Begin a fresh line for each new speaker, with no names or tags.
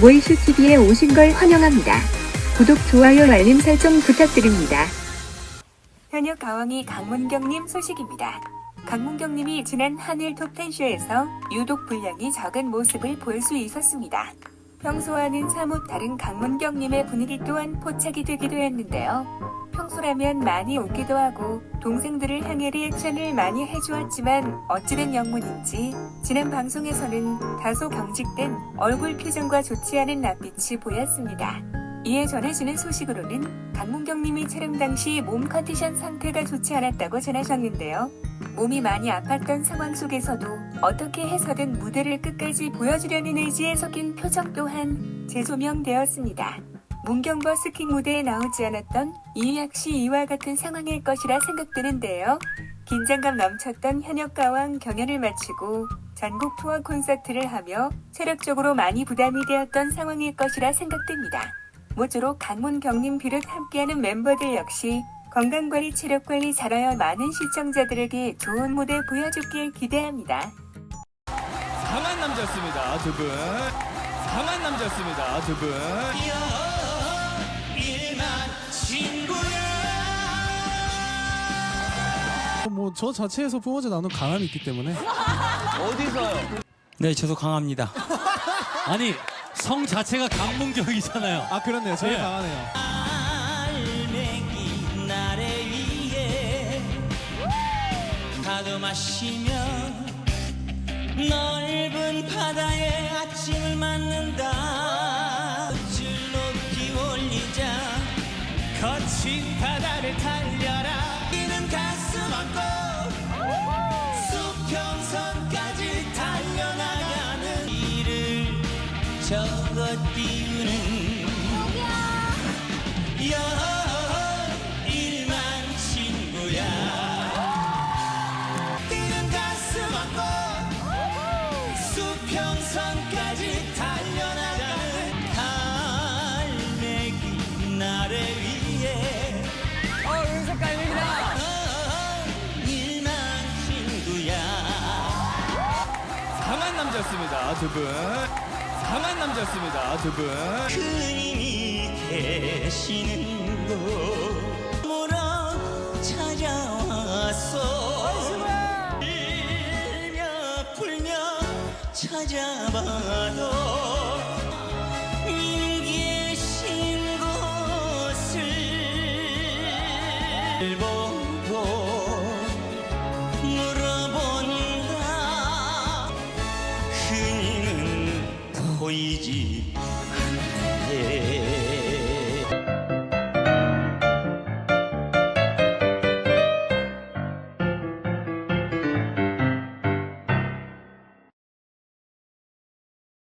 모이슈 TV에 오신 걸 환영합니다. 구독, 좋아요, 알림 설정 부탁드립니다. 현역 가왕이 강문경님 소식입니다. 강문경님이 지난 한일 톱텐쇼에서 유독 분량이 적은 모습을 볼 수 있었습니다. 평소와는 사뭇 다른 강문경님의 분위기 또한 포착이 되기도 했는데요. 평소라면 많이 웃기도 하고 동생들을 향해 리액션을 많이 해주었지만 어찌된 영문인지 지난 방송에서는 다소 경직된 얼굴 표정과 좋지 않은 낯빛이 보였습니다. 이에 전해지는 소식으로는 강문경님이 촬영 당시 몸 컨디션 상태가 좋지 않았다고 전하셨는데요. 몸이 많이 아팠던 상황 속에서도 어떻게 해서든 무대를 끝까지 보여주려는 의지에 섞인 표정 또한 재조명되었습니다. 문경버 스킹 무대에 나오지 않았던 이희학 씨 이와 같은 상황일 것이라 생각되는데요. 긴장감 넘쳤던 현역 가왕 경연을 마치고 전국 투어 콘서트를 하며 체력적으로 많이 부담이 되었던 상황일 것이라 생각됩니다. 모쪼록 강문경님 비롯 함께하는 멤버들 역시 건강관리 체력관리 잘하여 많은 시청자들에게 좋은 무대 보여주길 기대합니다.
강한 남자였습니다 두 분. 강한 남자였습니다 두 분.
뭐 저 자체에서 뿜어져 나오는 강함이 있기 때문에
네, 저도 강합니다. 아니, 성 자체가 강문경이잖아요.
아 그렇네요 제일
네.
강하네요
알맹이 나래 위에 가도 마시면 넓은 바다에 아침을 맞는다 거친 바다를 달려라. 이는 가슴 얹고 수평선까지 달려나가는 이를 저것 띄우는 일만
남자였습니다 두 분. 강한 남자였습니다 두 분.
그님이 계시는 곳 물어 찾아왔어 일며 풀며 찾아봐도 님 계신 곳을 보고